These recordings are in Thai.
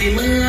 ที่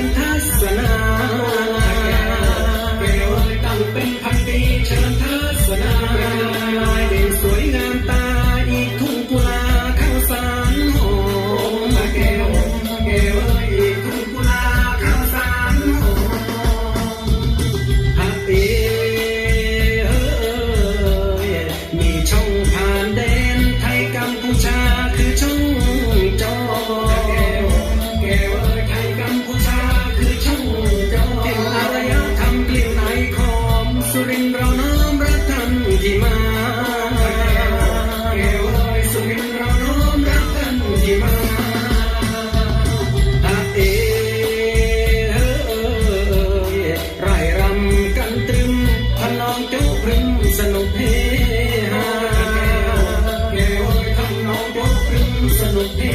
นทัศนาแก้วตั้งเป็นพันปีเชิญทั with me.